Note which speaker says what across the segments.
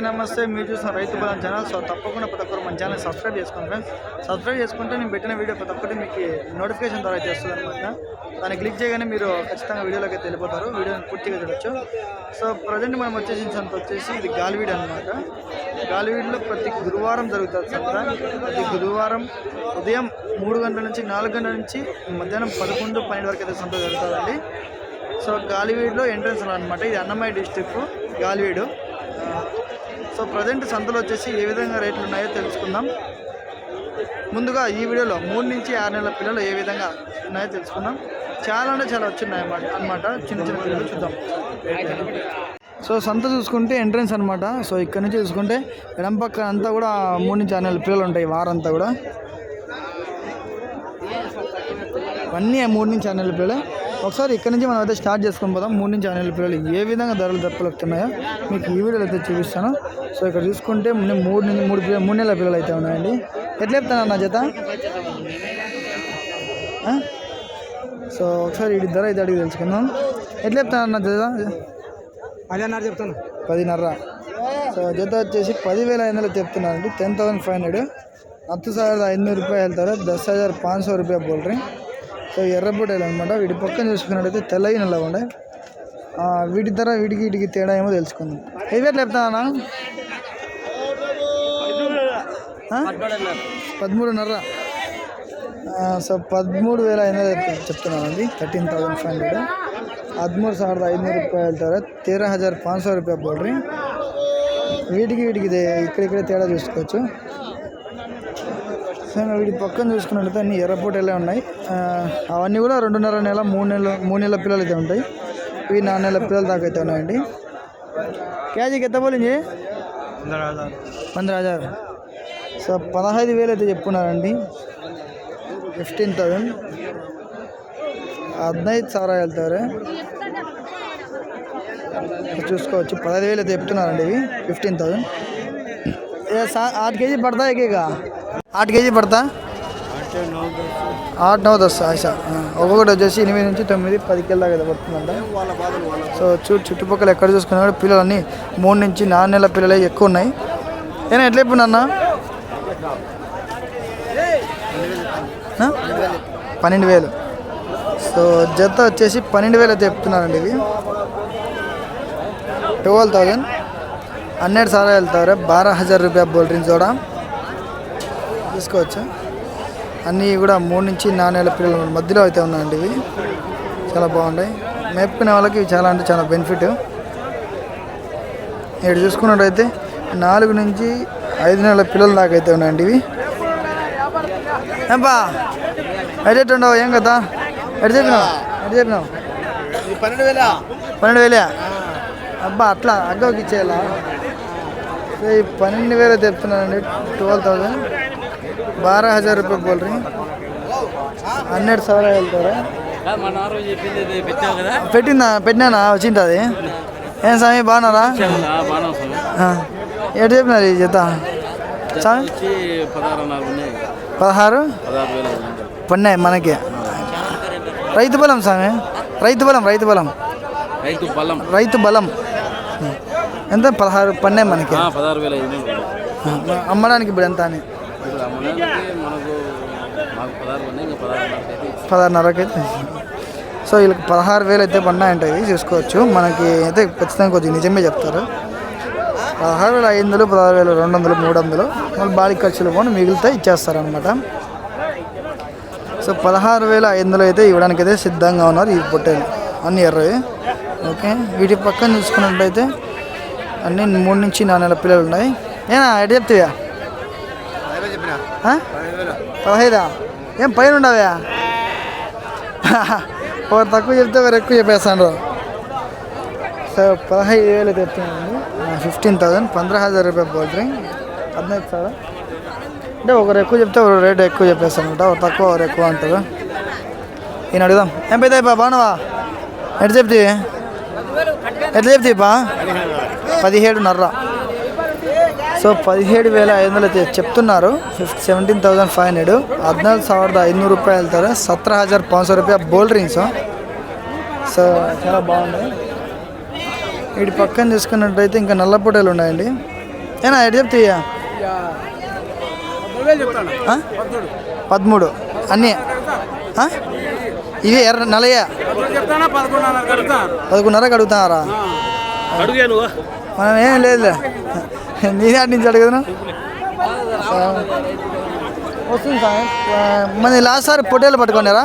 Speaker 1: అందరికీ నమస్తే మీరు చూసిన రైతు బలం ఛానల్. సో తప్పకుండా ప్రతి ఒక్కరు మన ఛానల్ సబ్స్క్రైబ్ చేసుకోండి ఫ్రెండ్స్. సబ్స్క్రైబ్ చేసుకుంటే నేను పెట్టిన వీడియో ప్రతి ఒక్కటి మీకు నోటిఫికేషన్ ద్వారా చేస్తుంది అనమాట దాన్ని క్లిక్ చేయగానే మీరు ఖచ్చితంగా వీడియోలోకి అయితే వెళ్ళిపోతారు. వీడియోని పూర్తిగా చూడొచ్చు. సో ప్రజెంట్ మనం వచ్చేసి సంత వచ్చేసి ఇది గాలివీడ్ అనమాట గాలివీడ్లో ప్రతి గురువారం జరుగుతుంది సంత. ప్రతి గురువారం ఉదయం మూడు గంటల నుంచి నాలుగు గంటల నుంచి మధ్యాహ్నం పదకొండు పన్నెండు వరకు అయితే సంత జరుగుతుందండి. సో గాలివీడ్లో ఎంట్రన్స్ అనమాట ఇది Annamayya district Galiveedu. So present సంతలో వచ్చేసి ఏ విధంగా రేట్లు ఉన్నాయో తెలుసుకుందాం. ముందుగా ఈ వీడియోలో మూడు నుంచి ఆరు నెలల పిల్లలు ఏ విధంగా ఉన్నాయో తెలుసుకుందాం. చాలా అంటే చాలా వచ్చిన్నాయి అన్నమాట అనమాట చిన్న చిన్న పిల్లలు చూద్దాం. సో సంత చూసుకుంటే ఎంట్రన్స్ అనమాట సో ఇక్కడ నుంచి చూసుకుంటే ఎడం పక్క అంతా కూడా మూడు నుంచి ఆరు నెలల పిల్లలు ఉంటాయి వారంతా కూడా. అన్నీ మూడు నుంచి ఆరు నెలల పిల్లలు. ఒకసారి ఇక్కడ నుంచి మనం అయితే స్టార్ట్ చేసుకొని పోదాం మూడు నుంచి ఆరు నెలల పిల్లలు ఏ విధంగా ధరలు దప్పలుతున్నాయో మీకు ఈ వీడియోలో అయితే చూపిస్తాను సో ఇక్కడ చూసుకుంటే ముందు మూడు నుంచి మూడు పిల్లలు మూడు నెలల పిల్లలు అయితే ఉన్నాయండి ఎట్లా చెప్తాను నా జత ఆ? సో ఒకసారి వీడి ధర అయితే అడిగి తెలుసుకుందాం ఎట్లా చెప్తాను అన్న జత
Speaker 2: అదన్నారు చెప్తాను
Speaker 1: పదిన్నర సో జత వచ్చేసి పదివేల ఐదు వందలు చెప్తున్నారండి టెన్ థౌసండ్ ఫైవ్ హండ్రెడ్ ಹತ್ತು ಸಾವಿರದ ಐದುನೂರು ರೂಪಾಯಿ ಹೇಳ್ತಾರೆ ದಸ್ ಹಜಾರ್ ಪಾಂಚ್ ಸौ ರೂಪಾಯಿ ಬೋಲ್ರಿ సో ఎర్రబుట్టలు అనమాట వీటి పక్కన చూసుకున్నట్టయితే తెల్లవి నల్ల ఉండే ఆ, వీటి ధర వీటికి వీటికి తేడా ఏమో తెలుసుకుందాం ఇవి ఎట్లా చెప్తానా పదమూడున్నర ఆ, సో పదమూడు వేల ఐదు వందలు చెప్తున్నానండి థర్టీన్ థౌసండ్ ఫైవ్ హండ్రెడ్ ಹದಿಮೂರು ಸಾವಿರದ ಐದುನೂರು ರೂಪಾಯಿ ಹೇಳ್ತಾರೆ ತೇರಾ ಹಜಾರ್ ಪಾಂಚ್ ಸौ ರೂಪಾಯಿ ಬೋಲ್ರಿ వీటికి వీటికి ఇదే ఇక్కడ ఇక్కడ తేడా చూసుకోవచ్చు సో ఇంకా వీటి పక్కన చూసుకున్నట్లయితే అన్ని ఎర్రపూటలే ఉన్నాయి ఆ, అవన్నీ కూడా రెండున్నర నెల మూడు నెలల మూడు నెలల పిల్లలు అయితే ఉంటాయి. ఇవి నాలుగు నెలల పిల్లల దాకా అయితే ఉన్నాయండి. క్యాజీకి ఎంత పోలింది? పంద్ర హజార్ సో పదహైదు వేలు అయితే చెప్పుకున్నారండి ఫిఫ్టీన్ థౌజండ్. హద్నైదు సారా వెళ్తారు చూసుకోవచ్చు. పదహైదు వేలు అయితే చెప్తున్నారండి ఇవి. Fifteen thousand. ఆరు కేజీ పడతా पड़ता है एक కేజీ పడతా? ఆరు నవ్వు దస్ ఒక్కొక్కటి వచ్చేసి ఎనిమిది నుంచి తొమ్మిది పది దాకా అయితే పడుతుందంట సో చూ చుట్టుపక్కల ఎక్కడ చూసుకున్నా కూడా పిల్లలన్నీ మూడు నుంచి నాలుగు నెలల పిల్లలే ఎక్కువ ఉన్నాయి. ఏనా ఎట్లా ఇప్పుడు నాన్న? పన్నెండు వేలు. సో జత వచ్చేసి పన్నెండు వేలు అయితే చెప్తున్నారండి ఇవి ట్వెల్వ్ థౌజండ్. హండ్రెడ్ సార్ వెళ్తారు. బారా హజార్ రూపాయ బోల్డ్రింగ్ కూడా. తీసుకోవచ్చా? అన్నీ కూడా మూడు నుంచి నాలుగు నెలల పిల్లల మధ్యలో అయితే ఉన్నాయండి ఇవి. చాలా బాగున్నాయి. మేపుకునే వాళ్ళకి ఇవి చాలా అంటే చాలా బెనిఫిట్. ఇక్కడ చూసుకున్నట్టయితే నాలుగు నుంచి ఐదు నెలల పిల్లల దాకా అయితే ఉన్నాయండి ఇవి. ఏంపా? ఎడిట్ ఉండవు ఏం కదా ఎటు చెప్పినావు?
Speaker 2: పన్నెండు వేల?
Speaker 1: పన్నెండు వేలే అబ్బా అట్లా అగ్గోకి ఇచ్చేయాలా? ఈ పన్నెండు వేలు చెప్తున్నానండి ట్వెల్వ్ థౌజండ్ బారా హజార్ రూపాయలు బోల్ రీ హండ్రెడ్ సవర వెళ్తారా పెట్టిందా పెట్టినానా వచ్చింది ఏం స్వామి బాగున్నారా. ఎటు చెప్పినారు ఈ జత స్వామి
Speaker 2: పదహారు
Speaker 1: పన్నాయి మనకి రైతు బలం స్వామి రైతు బలం రైతు బలం
Speaker 2: రైతు బలం
Speaker 1: రైతు బలం ఎంత పదహారు పన్నాయి మనకి. అమ్మడానికి ఇప్పుడు ఎంత అని పదహారున్నరకి అయితే సో వీళ్ళకి పదహారు వేలు అయితే పన్నాయంట చూసుకోవచ్చు. మనకి అయితే ఖచ్చితంగా కొంచెం నిజమే చెప్తారు. పదహారు వేల ఐదు వందలు పదహారు వేల రెండు వందలు మూడు వందలు. మళ్ళీ బాడీ ఖర్చులు పోను మిగిలితే ఇచ్చేస్తారనమాట సో పదహారు వేల ఐదు వందలు అయితే ఇవ్వడానికి అయితే సిద్ధంగా ఉన్నారు ఈ పొట్టేలు. అన్ని ఎర్రవి. ఓకే వీటి పక్కన చూసుకున్నట్టయితే అన్నీ మూడు నుంచి నాలుగు నెలల పిల్లలు ఉన్నాయి. ఏనా ఎటు చెప్తాయా పదహైదా? ఏం పైన ఉండవా ఒకరు తక్కువ చెప్తే ఒకరు ఎక్కువ చెప్పేస్తాను సో పదహైదు వేలు తెస్తున్నానండి ఫిఫ్టీన్ థౌసండ్ పంద్ర హజార్ రూపాయలు పోల్ట్రీ పద్నైదు సార్ అంటే ఒకరు ఎక్కువ చెప్తే ఒకరు రేట్ ఎక్కువ చెప్పేస్తానంట ఒకరు తక్కువ ఒకరు ఎక్కువ అంటారు. ఈయన అడుగుదాం. ఏం పెద్ద బాగున్నావా? ఎట్లా చెప్తే? ఎట్లా చెప్తే బా పదిహేడున్నర. సో పదిహేడు వేల ఐదు వందలు అయితే చెప్తున్నారు fifty seventeen thousand five hundred ಹದಿನಾಲ್ಕು ಸಾವಿರದ ಐದುನೂರು ರೂಪಾಯಿ ಹೇಳ್ತಾರೆ ಸತ್ರ ಹಜಾರ್ ಪಾಂಚ್ ಸौ ರೂಪಾಯಿ ಬೋಲ್ ರಿಂಗ್ಸು సో చాలా బాగుంది వీటి పక్కన చూసుకున్నట్టయితే ఇంకా నల్ల పొట్టేలు ఉన్నాయండి ఏనా ఎటు చెప్తాయ్యా ఆ? పదమూడు అన్నీ ఆ? ఇవి ఎర్ర నలయ్య
Speaker 2: చెప్తానా పదకొండున్నర కడుగుతాను
Speaker 1: పదకొండున్నరకు అడుగుతున్నారా
Speaker 2: అడుగు నువ్వు
Speaker 1: మనం ఏం లేదులే నేనే నుంచి అడుగుదాను? వస్తుంది సార్. మన లాస్ట్ సారి పొట్టేలు పట్టుకున్నారా?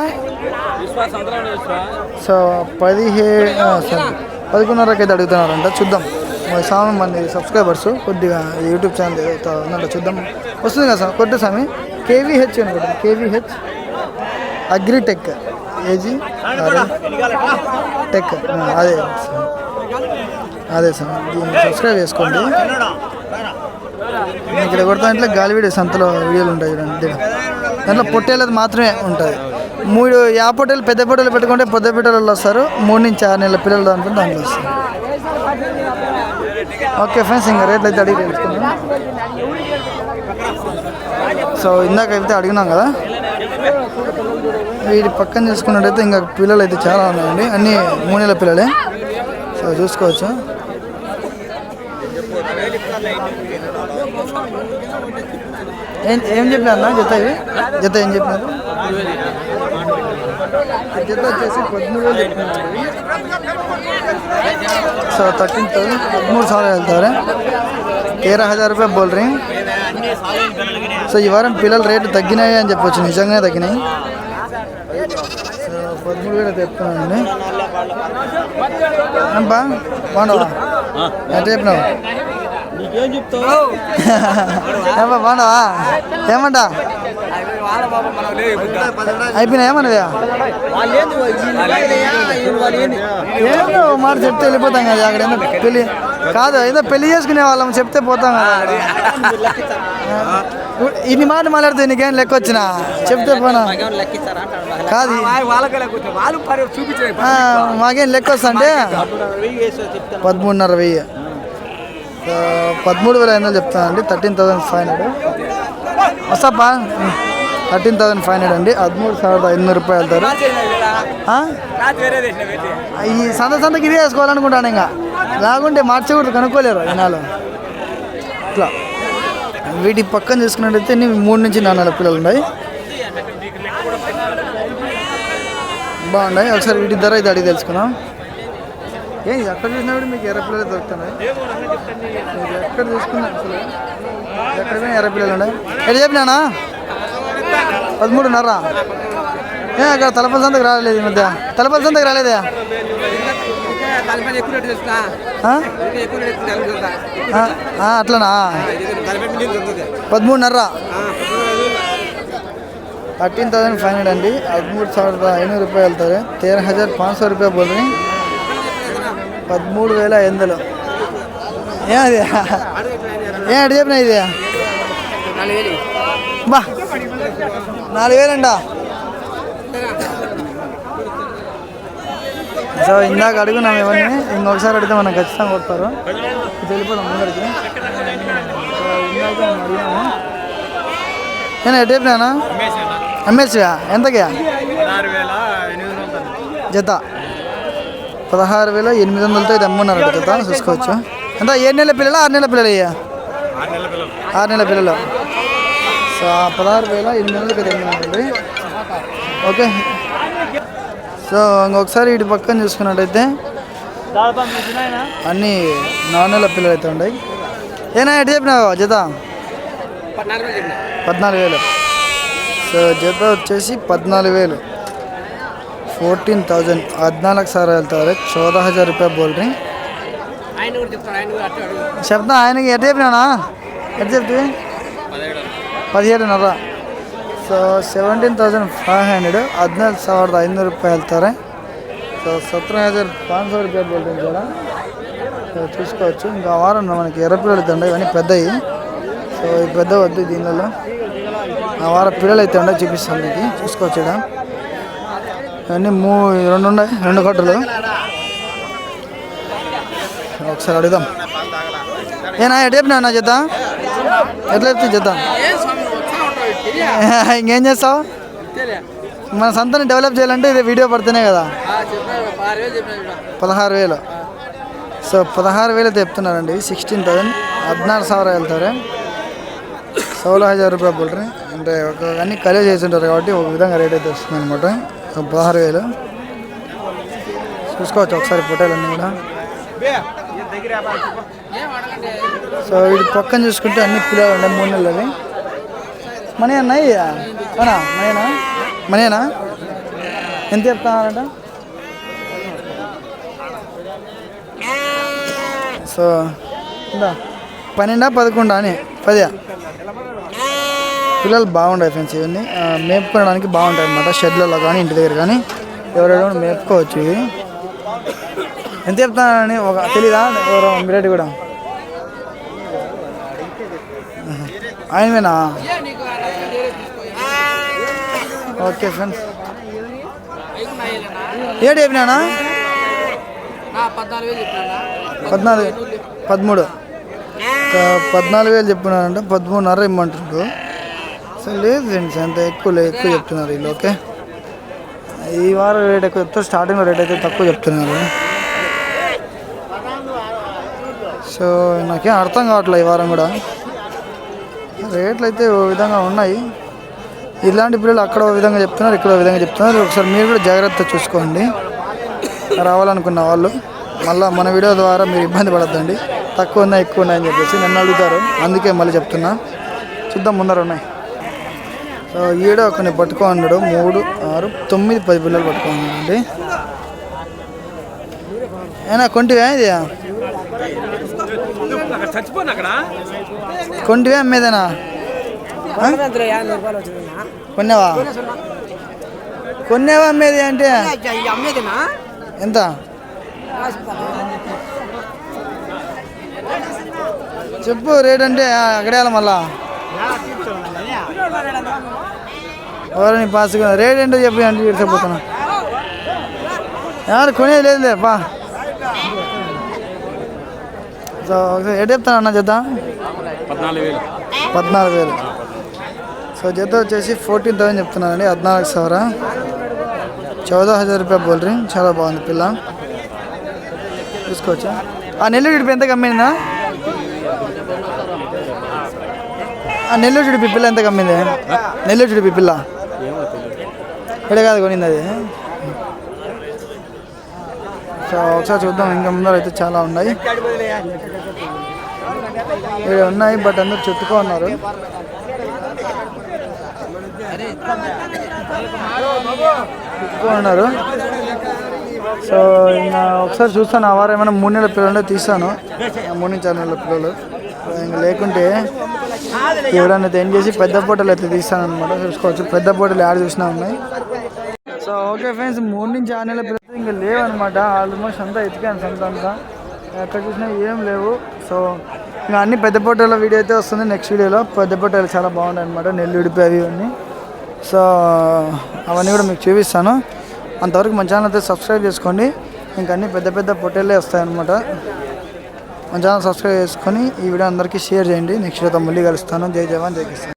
Speaker 1: సో పదిహే ఆ, సరే పదకొండున్నరకి అయితే అడుగుతున్నారంట. చూద్దాం. మరి స్వామి మంది సబ్స్క్రైబర్స్ కొద్దిగా యూట్యూబ్ ఛానల్ ఉందంట చూద్దాం. వస్తుంది కదా సార్ కొట్టు స్వామి. కేవీహెచ్ అనుకుంటాం కేవీహెచ్. అగ్రిటెక్ ఏజీ టెక్ అదే అదే సార్ దీన్ని సబ్స్క్రైబ్ చేసుకోండి. ఇక్కడ కొడతా ఇంట్లో గాలి వీడియో సంతలో వీడియోలు ఉంటాయి చూడండి దాంట్లో. పొట్టేళ్ళది మాత్రమే ఉంటుంది. మూడు యా పొట్టేలు పెద్ద పొట్టేలు పెట్టుకుంటే పెద్ద పొట్టేలు వస్తారు. మూడు నుంచి ఆరు నెలల పిల్లలు దాంట్లో దాంట్లో వస్తారు. ఓకే ఫ్రెండ్స్ ఇంకా రేట్లు అయితే అడిగి సో ఇందాక అయితే అడిగినాం కదా వీటి పక్కన చూసుకున్నట్టయితే ఇంకా పిల్లలు అయితే చాలా ఉన్నాయండి. అన్ని మూడు నెలల పిల్లలే. సో చూసుకోవచ్చు. ఏం ఏం చెప్పినా జత ఇవి? జత ఏం చెప్పినారు? జత వచ్చేసి పద్మూడు సో థర్టీన్ థౌసండ్ పదమూడు సార్లు వెళ్తారు. తేరా హజార్ రూపాయ బోల్ సో ఈ వారం పిల్లలు రేటు తగ్గినాయి అని చెప్పొచ్చు. నిజంగానే తగ్గినాయి. పదమూడు వేలు చెప్తున్నానండి బా బాగున్నావా? ఎంత చెప్పినావు?
Speaker 2: నీకేం చెప్తావు?
Speaker 1: ఏమ్మా బాగున్నావా? ఏమంటా? అయిపోయినా ఏమన్నది ఏందో మాట చెప్తే వెళ్ళిపోతాం కదా అక్కడ ఏదో పెళ్ళి కాదు ఏదో పెళ్ళి చేసుకునే వాళ్ళం చెప్తే పోతాం కదా. ఇన్ని మాట మాట్లాడితే నీకేం లెక్క వచ్చినా? చెప్తే పోనా? కాదు. మాకేం లెక్క వస్తా అంటే? పదమూడున్నర వెయ్యి. పదమూడు వేల ఐదు వందలు చెప్తానండి థర్టీన్ థౌసండ్ ఫైవ్ హండ్రెడ్ వస్తాపా థర్టీన్ థౌసండ్ ఫైవ్ హండ్రెడ్ అండి పదమూడు ಸಾವಿರದ ఐదునూరు రూపాయలు వెళ్తారు ఆ? ఈ సంత సంతకి ఇదే వేసుకోవాలనుకుంటాను ఇంకా లేకుంటే మార్చకూడదు కనుక్కోలేరు జనాలు ఇట్లా వీటి పక్కన చూసుకున్నట్టయితే ఇన్ని మూడు నుంచి నాలుగు నెలల పిల్లలు ఉన్నాయి బాగున్నాయి ఒకసారి వీటి ధర అయితే అడిగి తెలుసుకుందాం ఏం ఎక్కడ చూసినా కూడా మీకు ఎర్రపిల్లలు దొరుకుతున్నాయి. ఎక్కడ చూసుకున్నా అసలు ఎక్కడ ఎర్ర ఎర్రపిల్లలు ఉన్నాయి చెప్పినా పదమూడున్నర. ఏ అక్కడ తలపల్లి సంతకు రాలేదు ఈ మధ్య. తలపల్లి సంతకు రాలేదా? అట్లనా? పదమూడున్నర. థర్టీన్ థౌసండ్ ఫైవ్ హండ్రెడ్ అండి. పదమూడు సార్ ऐनूर రూపాయలు వెళ్తారు तेरह హజార్ పాంచ్ సో రూపాయలు పోతుంది పదమూడు వేల ఐదు వందలు. ఏం అడి చెప్పిన ఇది? బా నాలుగు వేలండా సో ఇందాక అడుగున్నాం ఇవన్నీ ఇంకొకసారి అడిగితే మనం ఖచ్చితంగా కొడతారు. వెళ్ళిపోదాం ముందరికి ఇందాక అడిగినాము నేను ఎటు చెప్పినానా అమ్మేసివా? ఎంతకి? జత. పదహారు వేల ఎనిమిది వందలతో ఇది అమ్మున్నారు జత చూసుకోవచ్చు? ఎంత? ఏడు నెలల పిల్లలు? ఆరు నెలల పిల్లలు అయ్యా ఆరు నెలల పిల్లలు. సో ఆ పదహారు వేల ఎనిమిది వందలకి ఇది అమ్మున్నారండి ఓకే. సో ఇంకొకసారి ఇటు పక్కన చూసుకున్నట్టయితే అన్నీ నాలుగు నెలల పిల్లలు అయితే ఉన్నాయి. ఏనా ఎటు చెప్పినావు? జత? పద్నాలుగు వేలు. సో జత వచ్చేసి పద్నాలుగు వేలు. ఫోర్టీన్ థౌజండ్ ಹದಿನಾಲ್ಕು ಸಾವಿರ ಹೇಳ್ತಾರೆ ಚೌದ ಹಜಾರ್ ರೂಪಾಯಿ ಬೋಲ್ರಿ
Speaker 2: ఆయన కూడా చెప్తాను ఆయన కూడా అట్టే అడుగు
Speaker 1: చెప్తా ఆయనకి ఎట్ చెప్పినానా ఎట్ చెప్తే పదిహేడున్నర so seventeen thousand five hundred ಹದಿನಾಲ್ಕು ಸಾವಿರದ ಐನೂರು ರೂಪಾಯಿ ಹೇಳ್ತಾರೆ సో సత్రం హజార్ పాంచ్ సో రూపాయలు బోల్తుంది కూడా సో చూసుకోవచ్చు ఇంకా వారం మనకి ఎర్ర పిల్లలు అయితే ఉన్నాయి ఇవన్నీ పెద్దవి సో ఈ పెద్ద వద్దు దీనిలో ఆ వారం పిల్లలు అయితే ఉన్నాయి చూపిస్తాను మీకు చూసుకోవచ్చు ఇక్కడ అన్నీ మూ రెండు ఉన్నాయి రెండు కట్టలు ఒకసారి అడుగుదాం. ఏనా ఎట్ చెప్పినా నా చేద్దా ఎట్లా చెప్తే చేద్దాం ఇంకేం చేస్తావు? మన సంతని డెవలప్ చేయాలంటే ఇది వీడియో పడితేనే కదా. పదహారు వేలు. సో పదహారు వేలు చెప్తున్నారండి. Sixteen thousand. పద్నాలుగు సవర వెళ్తారు. సోలో హజార్ రూపాయలు బోల్ట్రీ అంటే ఒక అన్నీ కలిసి చేసి ఉంటారు కాబట్టి ఒక విధంగా రేట్ అయితే వస్తుంది అనమాట పదహారు వేలు. చూసుకోవచ్చు ఒకసారి ఫోటోలన్నీ కూడా. సో వీటి పక్కన చూసుకుంటే అన్ని పిల్లలు ఉన్నాయి మూడు నెలలవి మనీ అన్నాయి అవునా? మనీనా? మనీనా? ఎంత చెప్తున్నారంట? సో ఇందా పన్నెండా పదకొండా అని పదే పిల్లలు బాగుంటాయి ఫ్రెండ్స్ ఇవన్నీ మేపుకోవడానికి బాగుంటాయి అనమాట షెడ్లలో కానీ ఇంటి దగ్గర కానీ ఎవరైనా మేపుకోవచ్చు ఇవి. ఎంత చెప్తానని ఒక తెలీదా? ఎవరో మీరేటి కూడా. ఆయనవేనా? ఓకే ఫ్రెండ్స్ ఏడు చెప్పినానా?
Speaker 2: పద్నాలుగు చెప్పినా
Speaker 1: పద్నాలుగు పదమూడు పద్నాలుగు వేలు చెప్పినానంటే పదమూడున్నర ఇమ్మంటుండ్రు అసలు లేదు ఫ్రెండ్స్ అంత ఎక్కువ లేదు ఎక్కువ చెప్తున్నారు వీళ్ళు ఓకే? ఈ వారం రేట్ ఎక్కువ చెప్తారు స్టార్టింగ్లో రేట్ అయితే తక్కువ చెప్తున్నారు. సో నాకేం అర్థం కావట్లేదు ఈ వారం కూడా. రేట్లు అయితే ఓ విధంగా ఉన్నాయి. ఇలాంటి పిల్లలు అక్కడ ఓ విధంగా చెప్తున్నారు ఇక్కడ ఓ విధంగా చెప్తున్నారు. ఒకసారి మీరు కూడా జాగ్రత్త చూసుకోండి. రావాలనుకున్న వాళ్ళు మళ్ళీ మన వీడియో ద్వారా మీరు ఇబ్బంది పడద్దండి. తక్కువ ఉన్నాయి ఎక్కువ ఉన్నాయని చెప్పేసి నన్ను అడుగుతారు. అందుకే మళ్ళీ చెప్తున్నా. చూద్దాం ముందర ఉన్నాయి. సో ఈడ కొన్ని పట్టుకో మూడు ఆరు తొమ్మిది పది పిల్లలు పట్టుకో ఏనా కొంటివే ఇది? కొంటివే అమ్మేదేనా? కొన్నావా? కొన్నావా అమ్మేది అంటే? ఎంత? చెప్పు రేట్ అంటే అక్కడే మళ్ళా? ఎవరిని పాసుకున్నా రేట్ ఏంటో చెప్పి అంటే ఇడిచిపోతున్నా ఎవరు కొనేది లేదులే పా. సో ఒకసారి ఎటు చెప్తాను అన్న చేద్దాం
Speaker 2: పద్నాలుగు వేలు.
Speaker 1: సో జత వచ్చేసి ఫోర్టీన్ థౌసండ్ చెప్తున్నానండి హద్నాలుగు సవర. చౌదా హజార్ రూపాయ బోల్ చాలా బాగుంది పిల్ల. చూసుకోవచ్చా? ఆ నెల్లూరు జిడిపి ఎంత కమ్మిందా? ఆ నెల్లూరు జిడిపి పిల్ల ఎంత కమ్మింది? నెల్లూరు జిడిపి పిల్ల. ఇక్కడ కాదు కొనింది అది సో ఒకసారి చూద్దాం ఇంకా ముందర అయితే చాలా ఉన్నాయి. ఇవి ఉన్నాయి బట్ అందరు చుట్టుకో ఉన్నారు. చుట్టుకో ఉన్నారు. సో ఇంకా ఒకసారి చూస్తాను ఆ వారం ఏమైనా మూడు నెలల పిల్లలు తీస్తాను. మూడు నుంచి ఆరు నెలల పిల్లలు. ఇంకా లేకుంటే ఎవరైనా ఏం చేసి పెద్ద పూటలు అయితే తీస్తాను అనమాట చూసుకోవచ్చు. పెద్ద పూటలు ఆడ చూసినా ఉన్నాయి. సో ఓకే ఫ్రెండ్స్ మూడు నుంచి ఆరు నెలల పిల్లలు ఇంకా లేవన్నమాట. ఆల్మోస్ట్ అంతా ఎతికాను సొంత అంతా ఎక్కడ చూసినా ఏం లేవు. సో ఇంకా అన్ని పెద్ద పొట్టల వీడియో అయితే వస్తుంది నెక్స్ట్ వీడియోలో పెద్ద పొట్టలు చాలా బాగున్నాయి అనమాట నెల్లు అవి అన్నీ. సో అవన్నీ కూడా మీకు చూపిస్తాను. అంతవరకు మన ఛానల్ అయితే సబ్స్క్రైబ్ చేసుకోండి. ఇంకా అన్ని పెద్ద పెద్ద పొట్టేలే వస్తాయన్నమాట. మన ఛానల్ సబ్స్క్రైబ్ చేసుకొని ఈ వీడియో అందరికీ షేర్ చేయండి. నెక్స్ట్ వీడియోతో మళ్ళీ కలుస్తాను. జై జవాన్ జై కిసాన్.